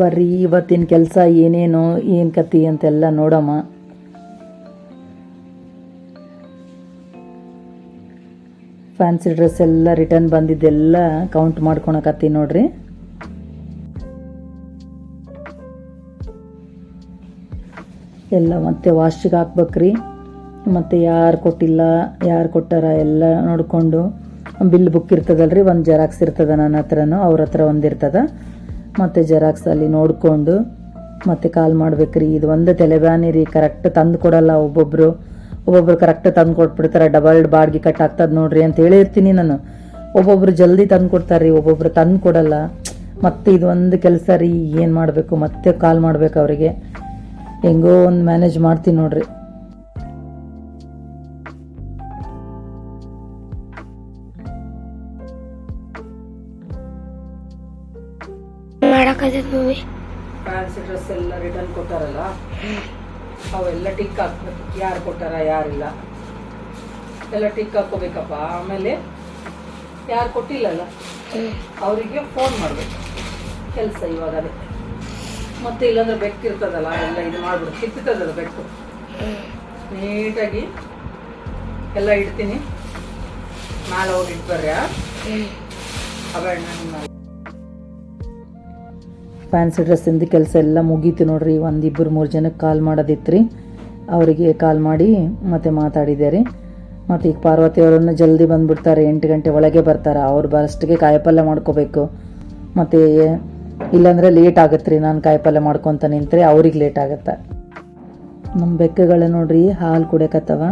ಬರ್ರಿ, ಇವತ್ತಿನ ಕೆಲಸ ಏನೇನು, ಏನು ಕತಿ ಅಂತೆಲ್ಲ ನೋಡಮ್ಮ. ಫ್ಯಾನ್ಸಿ ಡ್ರೆಸ್ ಎಲ್ಲ ರಿಟರ್ನ್ ಬಂದಿದ್ದೆಲ್ಲ ಕೌಂಟ್ ಮಾಡ್ಕೊಳಕತ್ತಿ ನೋಡ್ರಿ. ಎಲ್ಲ ಮತ್ತೆ ವಾಶಿಗೆ ಹಾಕ್ಬೇಕ್ರಿ. ಮತ್ತು ಯಾರು ಕೊಟ್ಟಿಲ್ಲ, ಯಾರು ಕೊಟ್ಟಾರ ಎಲ್ಲ ನೋಡಿಕೊಂಡು. ಬಿಲ್ ಬುಕ್ ಇರ್ತದಲ್ರಿ, ಒಂದು ಜೆರಾಕ್ಸ್ ಇರ್ತದ ನನ್ನ ಹತ್ರನೂ, ಅವ್ರ ಹತ್ರ ಒಂದು ಮತ್ತು ಜೆರಾಕ್ಸ್ ಅಲ್ಲಿ ನೋಡಿಕೊಂಡು ಮತ್ತೆ ಕಾಲ್ ಮಾಡ್ಬೇಕ್ರಿ. ಇದು ಒಂದು ತಲೆಬ್ಯಾನಿ ರೀ ಕರೆಕ್ಟ್ ತಂದು ಕೊಡಲ್ಲ ಒಬ್ಬೊಬ್ರು. ಒಬ್ಬೊಬ್ರು ಕರೆಕ್ಟ್ ತಂದು ಕೊಟ್ಬಿಡ್ತಾರೆ ಡಬಲ್ ಬಾಡ್ಗೆ ಕಟ್ ಆಗ್ತದ ನೋಡ್ರಿ ಅಂತ ಹೇಳಿರ್ತೀನಿ ನಾನು. ಒಬ್ಬೊಬ್ರು ಜಲ್ದಿ ತಂದು ಕೊಡ್ತಾರೆ ರೀ ಒಬ್ಬೊಬ್ರು ತಂದು ಕೊಡಲ್ಲ. ಮತ್ತೆ ಇದು ಒಂದು ಕೆಲಸ ರೀ, ಏನು ಮಾಡಬೇಕು? ಮತ್ತೆ ಕಾಲ್ ಮಾಡ್ಬೇಕು ಅವರಿಗೆ. ಹೆಂಗೋ ಒಂದು ಮ್ಯಾನೇಜ್ ಮಾಡ್ತೀನಿ ನೋಡ್ರಿ. ಮಾಡಕತ್ತೈತ್ ಮಮ್ಮಿ ಫ್ಯಾನ್ಸಿ ಡ್ರೆಸ್ ಎಲ್ಲ ರಿಟರ್ನ್ ಕೊಟ್ಟಾರಲ್ಲ? ಅವೆಲ್ಲ ಟಿಕ್ ಹಾಕ್ಬೇಕು. ಯಾರು ಕೊಟ್ಟಾರ ಯಾರಿಲ್ಲ. ಎಲ್ಲ ಟಿಕ್ ಹಾಕೋಬೇಕಪ್ಪ ಆಮೇಲೆ ಯಾರು ಕೊಟ್ಟಿಲ್ಲಲ್ಲ ಅವರಿಗೆ ಫೋನ್ ಮಾಡಬೇಕು. ಕೆಲಸ ಇವಾಗ ಅದೇ ಮತ್ತೆ ಇಲ್ಲಾಂದ್ರೆ ಬೆಕ್ಕಿರ್ತದಲ್ಲ ಎಲ್ಲ ಇದು ಮಾಡ್ಬಿಡು. ಕಿತ್ತದಲ್ಲ ಬೆಕ್ಕು. ನೀಟಾಗಿ ಎಲ್ಲ ಇಡ್ತೀನಿ. ಮೇಲೆ ಹೋಗಿ ಇಟ್ಬರ್ರಿ ನನ್ನ ಫ್ಯಾನ್ಸಿ ಡ್ರೆಸ್ಸಿಂದ ಕೆಲಸ ಎಲ್ಲ ಮುಗೀತು ನೋಡ್ರಿ. ಒಂದಿಬ್ಬರು ಮೂರು ಜನಕ್ಕೆ ಕಾಲ್ ಮಾಡೋದಿತ್ತು ಅವರಿಗೆ ಕಾಲ್ ಮಾಡಿ ಮತ್ತೆ ಮಾತಾಡಿದೆ ರೀ ಮತ್ತು ಈಗ ಪಾರ್ವತಿ ಅವರನ್ನು ಜಲ್ದಿ ಬಂದ್ಬಿಡ್ತಾರೆ. ಎಂಟು ಗಂಟೆ ಒಳಗೆ ಬರ್ತಾರೆ. ಅವ್ರು ಬರಷ್ಟಿಗೆ ಕಾಯಿಪಲ್ಯ ಮಾಡ್ಕೋಬೇಕು. ಮತ್ತು ಇಲ್ಲಾಂದರೆ ಲೇಟ್ ಆಗುತ್ತೆ ರೀ ನಾನು ಕಾಯಿಪಲ್ಯ ಮಾಡ್ಕೊತ ನಿಂತ್ರೆ ಅವ್ರಿಗೆ ಲೇಟ್ ಆಗುತ್ತೆ. ನಮ್ಮ ಬೆಕ್ಕುಗಳ ನೋಡ್ರಿ, ಹಾಲು ಕುಡಿಯಕತ್ತವ.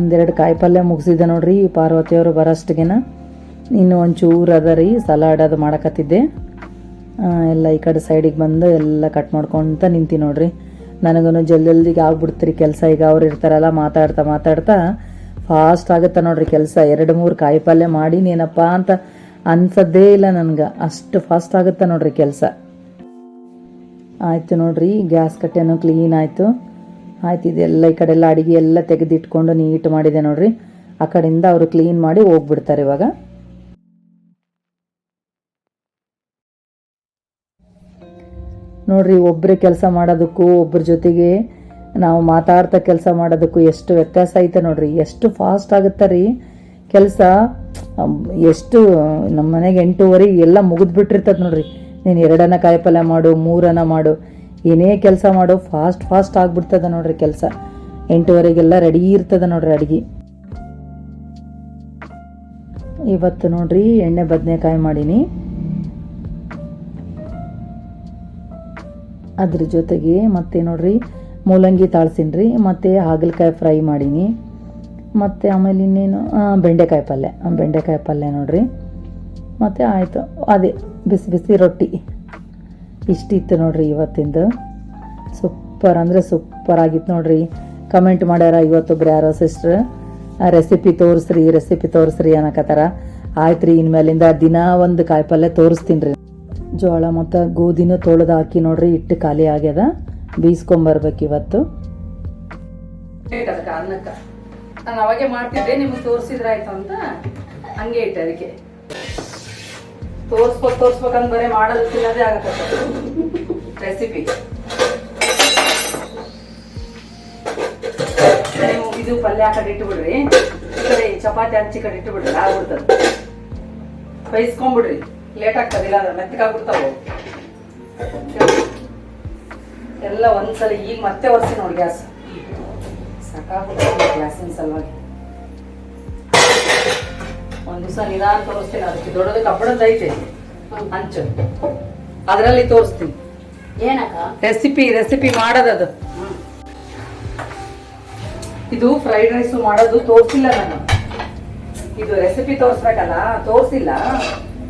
ಒಂದೆರಡು ಕಾಯಿಪಲ್ಯ ಮುಗಿಸಿದ್ದೆ ನೋಡ್ರಿ ಪಾರ್ವತಿಯವರು ಬರೋಷ್ಟಿಗೆನ. ಇನ್ನು ಒಂಚೂರು ಅದ ರೀ ಸಲಾಡ್ ಅದು ಮಾಡಕತ್ತಿದ್ದೆ. ಎಲ್ಲ ಈ ಕಡೆ ಸೈಡಿಗೆ ಬಂದು ಎಲ್ಲ ಕಟ್ ಮಾಡ್ಕೊತ ನಿಂತಿ ನೋಡ್ರಿ. ನನಗೂ ಜಲ್ದಿ ಜಲ್ದಿಗೆ ಆಗ್ಬಿಡ್ತ್ರಿ ಕೆಲಸ. ಈಗ ಅವ್ರು ಇರ್ತಾರಲ್ಲ, ಮಾತಾಡ್ತಾ ಮಾತಾಡ್ತಾ ಫಾಸ್ಟ್ ಆಗುತ್ತೆ ನೋಡ್ರಿ ಕೆಲಸ. ಎರಡು ಮೂರು ಕಾಯಿಪಲ್ಲೆ ಮಾಡಿ ನೀನಪ್ಪ ಅಂತ ಅನ್ಸದ್ದೇ ಇಲ್ಲ ನನಗೆ. ಅಷ್ಟು ಫಾಸ್ಟ್ ಆಗುತ್ತೆ ನೋಡ್ರಿ ಕೆಲಸ. ಆಯಿತು ನೋಡ್ರಿ ಗ್ಯಾಸ್ ಕಟ್ಟೆನೂ ಕ್ಲೀನ್ ಆಯಿತು. ಆಯ್ತು, ಇದೆಲ್ಲ ಈ ಕಡೆ ಎಲ್ಲ ಅಡಿಗೆ ಎಲ್ಲ ತೆಗೆದಿಟ್ಕೊಂಡು ನೀಟ್ ಮಾಡಿದೆ ನೋಡ್ರಿ. ಆ ಕಡೆಯಿಂದ ಅವರು ಕ್ಲೀನ್ ಮಾಡಿ ಹೋಗ್ಬಿಡ್ತಾರೆ ಇವಾಗ. ನೋಡ್ರಿ ಒಬ್ಬರೇ ಕೆಲಸ ಮಾಡೋದಕ್ಕೂ ಒಬ್ಬರ ಜೊತೆಗೆ ನಾವು ಮಾತಾಡ್ತಾ ಕೆಲಸ ಮಾಡೋದಕ್ಕೂ ಎಷ್ಟು ವ್ಯತ್ಯಾಸ ಐತೆ ನೋಡ್ರಿ. ಎಷ್ಟು ಫಾಸ್ಟ್ ಆಗುತ್ತೆ ರೀ. ಕೆಲಸ ಎಷ್ಟು ನಮ್ಮ ಮನೆಗೆ ಎಂಟೂವರೆಗೆ ಎಲ್ಲ ಮುಗಿದ್ಬಿಟ್ಟಿರ್ತದೆ ನೋಡ್ರಿ. ನೀನು ಎರಡನ ಕಾಯಿಪಲ್ಯ ಮಾಡು ಮೂರನ ಮಾಡು. ಏನೇ ಕೆಲಸ ಮಾಡೋ ಫಾಸ್ಟ್ ಫಾಸ್ಟ್ ಆಗ್ಬಿಡ್ತದ ನೋಡ್ರಿ ಕೆಲಸ. ಎಂಟುವರೆಗೆಲ್ಲ ರೆಡಿ ಇರ್ತದ ನೋಡ್ರಿ ಅಡಿಗೆ. ಇವತ್ತು ನೋಡ್ರಿ ಎಣ್ಣೆ ಬದನೆಕಾಯಿ ಮಾಡೀನಿ. ಅದ್ರ ಜೊತೆಗೆ ಮತ್ತೆ ನೋಡ್ರಿ ಮೂಲಂಗಿ ತಾಳ್ಸಿನ್ರಿ, ಮತ್ತೆ ಹಾಗಲಕಾಯಿ ಫ್ರೈ ಮಾಡೀನಿ. ಮತ್ತು ಆಮೇಲೆ ಇನ್ನೇನು ಬೆಂಡೆಕಾಯಿ ಪಲ್ಯ. ಬೆಂಡೆಕಾಯಿ ಪಲ್ಯ ನೋಡ್ರಿ. ಮತ್ತು ಆಯಿತು, ಅದೇ ಬಿಸಿ ಬಿಸಿ ರೊಟ್ಟಿ. ಇಷ್ಟಿತ್ತು ನೋಡ್ರಿ ಇವತ್ತಿಂದು. ಸೂಪರ್ ಅಂದರೆ ಸೂಪರ್ ಆಗಿತ್ತು ನೋಡ್ರಿ. ಕಮೆಂಟ್ ಮಾಡ್ಯಾರ ಇವತ್ತೊಬ್ರು ಯಾರೋ ಸಿಸ್ಟ್ರ್ ರೆಸಿಪಿ ತೋರಿಸ್ರಿ ರೆಸಿಪಿ ತೋರಿಸ್ರಿ ಅನ್ನಕತ್ತಾರ. ಆಯ್ತು ರೀ ಇನ್ಮೇಲಿಂದ ದಿನ ಒಂದು ಕಾಯಿಪಲ್ಯ ತೋರಿಸ್ತೀನಿ ರೀ ಜೋಳ ಮತ್ತು ಗೋಧಿನೂ ತೊಳೆದು ಹಾಕಿ ನೋಡ್ರಿ ಇಟ್ಟು ಖಾಲಿ ಆಗ್ಯದ. ಬೀಸ್ಕೊಂಬರ್ಬೇಕು ಇವತ್ತು. ನಾನು ಅವಾಗೆ ಮಾಡ್ತಿದ್ದೆ, ನಿಮ್ಗೆ ತೋರಿಸಿದ್ರಾಯ್ತು ಅಂತ ಹಂಗೆ ಇಟ್ಟೆ ಅದಕ್ಕೆ. ತೋರಿಸ್ಬೇಕು ತೋರ್ಸ್ಬೇಕಂತ ಬರೀ ಮಾಡೋದು ತಿನ್ನೋದೇ ಆಗತ್ತೆ. ರೆಸಿಪಿ ಇದು ಪಲ್ಯ ಹಾಕಿ ಕಡೆ ಇಟ್ಟುಬಿಡ್ರಿ ಈ ಕಡೆ ಚಪಾತಿ ಹಂಚಿ ಕಡೆ ಇಟ್ಬಿಡ್ರಿ. ಆಗ್ಬಿಡ್ತದೆ. ಬೇಯಿಸ್ಕೊಂಡ್ಬಿಡ್ರಿ ಲೇಟ್ ಆಗ್ತದೆ ಇಲ್ಲ ಅಂದ್ರೆ ಎಲ್ಲ ಒಂದ್ಸಲ ಈಗ ಮತ್ತೆ ಒರೆಸಿ ನೋಡಿ ಗ್ಯಾಸ್. ಸಾಕಾಗ್ಬಿಡ್ತಾವ ಗ್ಯಾಸಿನ ಸಲುವಾಗಿ. ದಿವಸ ನಿಧಾನ ತೋರಿಸ್ತೀನಿ ಅದಕ್ಕೆ ದೊಡ್ಡದು ಕಬ್ಬಣದ ಐತೆ. ಹಂಚು ಅದರಲ್ಲಿ ತೋರಿಸ್ತೀನಿ. ಏನಕ್ಕ? ರೆಸಿಪಿ ರೆಸಿಪಿ ಮಾಡೋದದು. ಇದು ಫ್ರೈಡ್ ರೈಸ್ ಮಾಡೋದು ತೋರಿಸಿಲ್ಲ ನಾನು. ಇದು ರೆಸಿಪಿ ತೋರಿಸ್ಬೇಕಲ್ಲ ತೋರಿಸಿಲ್ಲ.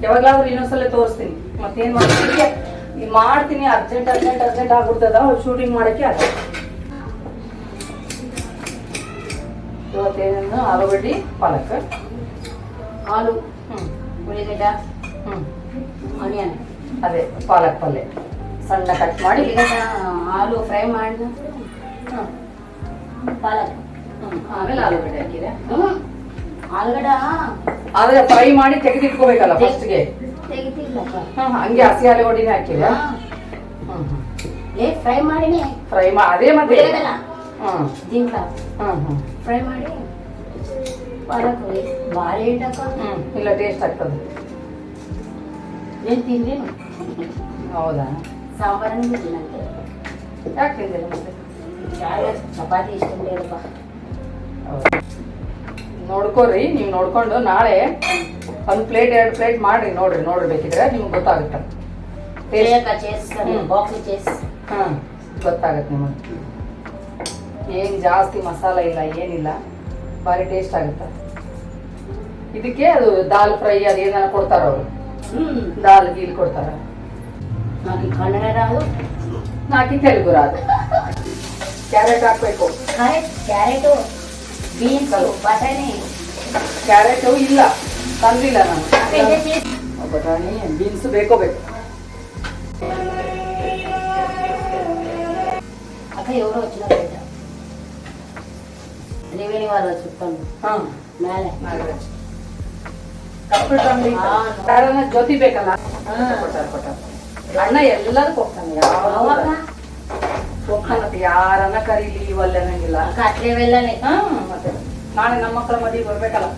ಯಾವಾಗ್ಲಾದ್ರೂ ಇನ್ನೊಂದ್ಸಲ ತೋರಿಸ್ತೀನಿ. ಮತ್ತೇನ್ ಮಾಡ್ತೀನಿ ಮಾಡ್ತೀನಿ ಅರ್ಜೆಂಟ್ ಅರ್ಜೆಂಟ್ ಅರ್ಜೆಂಟ್ ಆಗ್ಬಿಡ್ತದ ಶೂಟಿಂಗ್ ಮಾಡಕ್ಕೆ ಅದ. ಇವತ್ತೇನನ್ನು ಆಲೂಗಡ್ಡಿ ಪಾಲಕ್. ಆಲು ಉಳ್ಳಿಗಡ್ಡ ಆನಿಯನ್ ಅದೇ ಪಾಲಕ್ ಪಲ್ಯ ಸಣ್ಣ ಕಟ್ ಮಾಡಿ. ಉಳ್ಳಿಗಡ್ಡ ಆಲು ಫ್ರೈ ಮಾಡಿ ಪಾಲಕ್. ಆಮೇಲೆ ಆಲೂಗಡ್ಡೆ ಹಾಕಿದೆ. ಆಲೂಗಡ್ಡ ಆದ್ರೆ ಫ್ರೈ ಮಾಡಿ ತೆಗೆದಿಟ್ಕೋಬೇಕಲ್ಲ ಫಸ್ಟ್ಗೆ ಹಂಗೆ ಹಸಿ ಆಲೆ ಹಾಕಿದೆ ಹಾ. ಹ್ಮ್ ಹ್ಮ್. ಏ ಫ್ರೈ ಮಾಡಿನಿ. ಫ್ರೈ ಮಾ ಅದೇ ಮತ್ತೆ. ಹ್ಞೂ ಫ್ರೈ ಮಾಡಿ. ಪಾಲಕ್ ಭಾರಿ ಇಲ್ಲ ಟೇಸ್ಟ್ ಆಗ್ತದೆ ಏನ್ ತಿಂದೇನು ಹೌದಾ ಸಾಂಬಾರನ್ನು ತಿನ್ನಂತೆ ಯಾಕೆ ತಿಂದಿಲ್ಲ ಮತ್ತೆ ಚಪಾತಿ ಇಷ್ಟ ಇಲ್ಲಪ್ಪ ಹೌದಾ. ನೋಡ್ಕೊರಿ ನೀವು ನೋಡ್ಕೊಂಡು ನಾಳೆ ಒಂದು ಪ್ಲೇಟ್ ಎರಡು ಪ್ಲೇಟ್ ಮಾಡ್ರಿ ನೋಡ್ರಿ ನೋಡ್ರಿ ಬೇಕಿದ್ರೆ ನಿಮ್ಗೆ ಗೊತ್ತಾಗುತ್ತೆ. ಹಾಂ ಗೊತ್ತಾಗತ್ತೆ ನಿಮಗೆ. ಏನು ಜಾಸ್ತಿ ಮಸಾಲ ಇಲ್ಲ ಏನಿಲ್ಲ. ಭಾರಿ ಟೇಸ್ಟ್ ಆಗುತ್ತೆ ಇದಕ್ಕೆ ಅದು ದಾಲ್ ಫ್ರೈ ಅದು ಏನಾರ ಕೊಡ್ತಾರ ಅವರು ಹ್ಮ್ ದಾಲ್ ಗೀಲ್ ಕೊಡ್ತಾರ నాకు ಕನ್ನಡ ರಾದು ನಾಕಿ ತೆಲುಗು ರಾದು ಕ್ಯಾರೆಟ್ ಹಾಕ್ಬೇಕು ಕ್ಯಾರೆಟ್ ಕ್ಯಾರೆಟು ಬೀನ್ಸ್ ಬಟಾಣಿ ಕ್ಯಾರೆಟ್ ಇಲ್ಲ ತಂದಿಲ್ಲ ನಾನು ಬಟಾಣಿ ಬೀನ್ಸ್ ಬೇಕೋ ಬೇಕು అక్క ఎవరో వచ్చిన ತ್ರಿವೇಣಿ ವಾರ ಸುತ್ತಕೊಂಡು ಹಾಂ. ಮೇಲೆ. ಜ್ಯೋತಿ ಬೇಕಲ್ಲ? ಕೊಟ್ಟಾರ ಕೊಟ್ಟಾರ ಅಣ್ಣ ಎಲ್ಲರೂ ಹೋಗ್ತಾನೆ ಯಾವಾಗ ಹೋಗ್ತಾನಂತ ಯಾರನ್ನ ಕರೀಲಿ ಇವೆಲ್ಲ ಅನ್ನಂಗಿಲ್ಲ. ಕಟ್ಲೇವೆಲ್ಲನೇ ಹಾಂ ಮತ್ತೆ ನಾಳೆ ನಮ್ಮ ಮಕ್ಕಳ ಮದುವೆ ಬರ್ಬೇಕಲ್ಲ.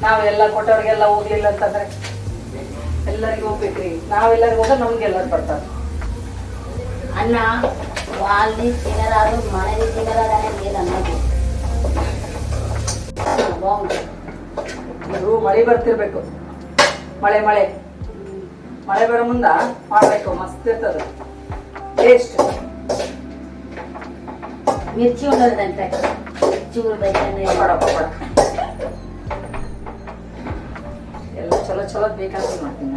ನಾವೆಲ್ಲ ಕೊಟ್ಟವ್ರಿಗೆಲ್ಲ ಹೋಗ್ಲಿಲ್ಲ ಅಂತಂದ್ರೆ ಎಲ್ಲರಿಗೂ ಹೋಗ್ಬೇಕ್ರಿ. ನಾವೆಲ್ಲರಿಗೂ ಹೋದ್ರೆ ನಮ್ಗೆಲ್ಲರೂ ಬರ್ತಾರೆ. ಅಣ್ಣ ಅಲ್ಲಿ ತಿನ್ನರಾದ್ರು ಮನೆಯಲ್ಲಿ ತಿನ್ನರಾದ್ರೆ ಅನ್ನೋದು ಬಾಂಬ್ ಅದು ಮಳೆ ಬರ್ತಿರ್ಬೇಕು. ಮಳೆ ಮಳೆ. ಮಳೆ ಬರೋ ಮುಂದ ಮಾಡಬೇಕು ಮಸ್ತ್ ಇರ್ತದ. ಟೇಸ್ಟ್ ಮಿರ್ಚಿ ಉಳ್ಳದಂತೆ ಚೂರು ಬೇಕಂದ್ರೆ ಎಲ್ಲ ಚಲೋ ಚಲೋ ಬೇಕಾದ್ರೆ ಮಾಡ್ತೀನಿ.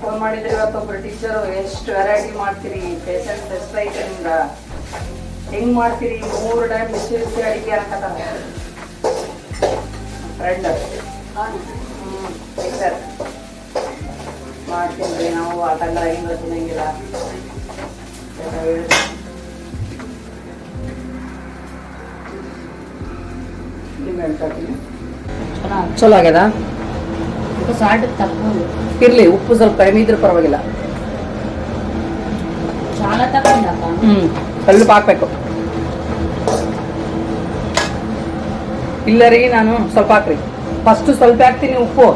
ಫೋನ್ ಮಾಡಿದ್ರೆ ಇವತ್ತೊಬ್ರು ಟೀಚರು ಎಷ್ಟು ವೆರೈಟಿ ಮಾಡ್ತೀರಿ ಪೇಷಂಟ್ ಬೆಸ್ಟ್ ಐತೆ ನಿಮ್ಗೆ ಹೆಂಗ್ ಮಾಡ್ತೀರಿ ಮೂರು ಟೈಮ್ ಬಿಸಿ ಬಿಸಿ ಅಡಿಗೆ ಅನ್ನಕತ್ತಾರ ಫ್ರೆಂಡ್ ಹ್ಮ್ ಟೀಚರ್ ಮಾಡ್ತೀನಿ ನಾವು ಆಟಲ್ಲ ಹಿಂಗ ತಿನ್ನಂಗಿಲ್ಲ ಎಲ್ಲ ಹೇಳಿದ್ರು. ನಿಮ್ಗೆ ಹೇಳ್ತಾ ಇದ್ದೀನಿ. ಚಲೋ ಆಗ್ಯದ ఇంకా సాల్ట్ తక్కువ ఉంది ಇರ್ಲಿ ಉಪ್ಪು ಸ್ವಲ್ಪ ಕಡಿಮೆ ಇದ್ರೆ ಪರವಾಗಿಲ್ಲ చాలా తక్కువ ఉంది అక్క ಹ್ಮ್ ಇಲ್ಲ ರೀ ನಾನು ಸ್ವಲ್ಪ ಹಾಕ್ರಿ. ಫಸ್ಟ್ ಸ್ವಲ್ಪ ಹಾಕ್ತೀನಿ, ಉಪ್ಪು.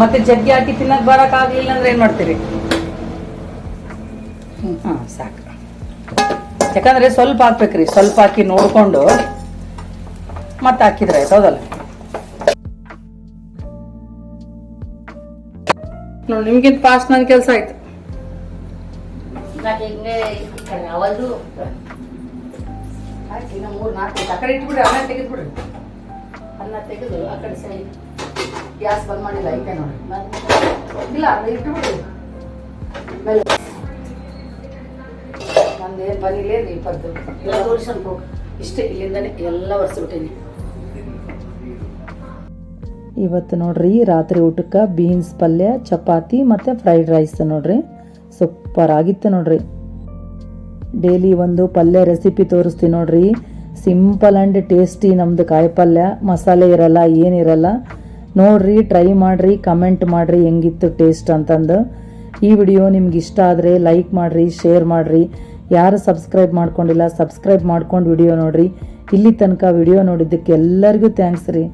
ಮತ್ತೆ ಜಗ್ಗಿ ಹಾಕಿ ತಿನ್ನಕ್ ಬರಕ್ ಆಗ್ಲಿಲ್ಲ ಅಂದ್ರೆ ಏನ್ ಮಾಡ್ತೀರಿ? ಯಾಕಂದ್ರೆ ಸಾಕು. ಯಾಕಂದ್ರೆ ಸ್ವಲ್ಪ ಹಾಕ್ಬೇಕ್ರಿ, ಸ್ವಲ್ಪ ಹಾಕಿ ನೋಡ್ಕೊಂಡು ಮತ್ತೆ ಹಾಕಿದ್ರೆ ಆಯ್ತು, ಹೌದಲ್ಲ? ನೋಡಿ ನಿಮ್ಗಿಂತ ಫಾಸ್ಟ್ ನನ್ ಕೆಲ್ಸ ಆಯ್ತು. ಮೂರು ನಾಲ್ಕು ಸಕ್ಕರೆ ಇಟ್ಬಿಡ್ರಿ, ಆಮೇಲೆ ತೆಗೆದ್ಬಿಡ್ರಿ. ಅನ್ನ ತೆಗೆದು ಆ ಕಡೆ ಸೈಡ್ ಗ್ಯಾಸ್ ಬಂದ್ ಮಾಡಿಲ್ಲ ಐತೆ ನೋಡಿ. ಇಲ್ಲ ಅದು ಇಟ್ಬಿಡಿ. ಮೇಲೆ. ನಂದು ಏನು ಬಂದಿಲ್ಲ ಇಪ್ಪತ್ತು? ಎಲ್ಲ ತೋರಿಸ್ಕೊಂಡು ಹೋಗಿ ಇಷ್ಟೇ ಇಲ್ಲಿಂದನೇ ಎಲ್ಲ ಒರೆಸ್ಬಿಟ್ಟೀನಿ. ಇವತ್ತು ನೋಡ್ರಿ ರಾತ್ರಿ ಊಟಕ್ಕೆ ಬೀನ್ಸ್ ಪಲ್ಯ ಚಪಾತಿ ಮತ್ತು ಫ್ರೈಡ್ ರೈಸ್ ನೋಡ್ರಿ. ಸೂಪರ್ ಆಗಿತ್ತು ನೋಡ್ರಿ. ಡೈಲಿ ಒಂದು ಪಲ್ಯ ರೆಸಿಪಿ ತೋರಿಸ್ತೀನಿ ನೋಡ್ರಿ. ಸಿಂಪಲ್ ಆ್ಯಂಡ್ ಟೇಸ್ಟಿ ನಮ್ಮದು ಕಾಯಿ ಪಲ್ಯ, ಮಸಾಲೆ ಇರಲ್ಲ ಏನಿರಲ್ಲ ನೋಡ್ರಿ ಟ್ರೈ ಮಾಡಿರಿ ಕಮೆಂಟ್ ಮಾಡಿರಿ, ಹೆಂಗಿತ್ತು ಟೇಸ್ಟ್ ಅಂತಂದು. ಈ ವಿಡಿಯೋ ನಿಮ್ಗೆ ಇಷ್ಟ ಆದರೆ ಲೈಕ್ ಮಾಡಿರಿ ಶೇರ್ ಮಾಡಿರಿ. ಯಾರು ಸಬ್ಸ್ಕ್ರೈಬ್ ಮಾಡ್ಕೊಂಡಿಲ್ಲ ಸಬ್ಸ್ಕ್ರೈಬ್ ಮಾಡ್ಕೊಂಡು ವಿಡಿಯೋ ನೋಡಿರಿ. ಇಲ್ಲಿ ತನಕ ವಿಡಿಯೋ ನೋಡಿದ್ದಕ್ಕೆ ಎಲ್ಲರಿಗೂ ಥ್ಯಾಂಕ್ಸ್ ರೀ.